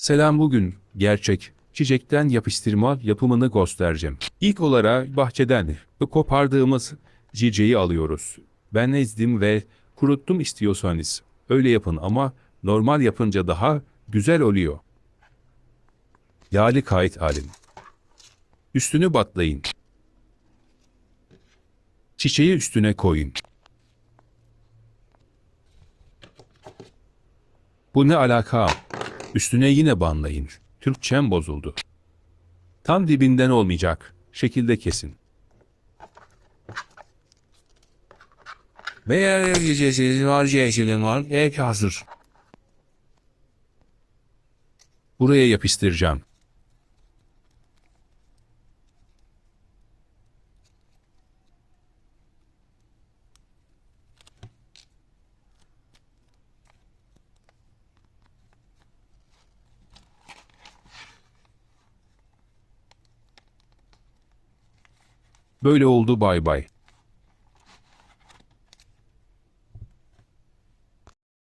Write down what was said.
Selam bugün gerçek çiçekten yapıştırma yapımını göstereceğim. İlk olarak bahçeden kopardığımız çiçeği alıyoruz. Ben ezdim ve kuruttum istiyorsanız. Öyle yapın ama normal yapınca daha güzel oluyor. Yağlı kayıt alın. Üstünü batlayın. Çiçeği üstüne koyun. Bu ne alaka? Üstüne yine banlayın. Türkçem bozuldu. Tam dibinden olmayacak. Şekilde kesin. Veya gecesi var yeşilin var. Ev hazır. Buraya yapıştıracağım. Böyle oldu bay bay.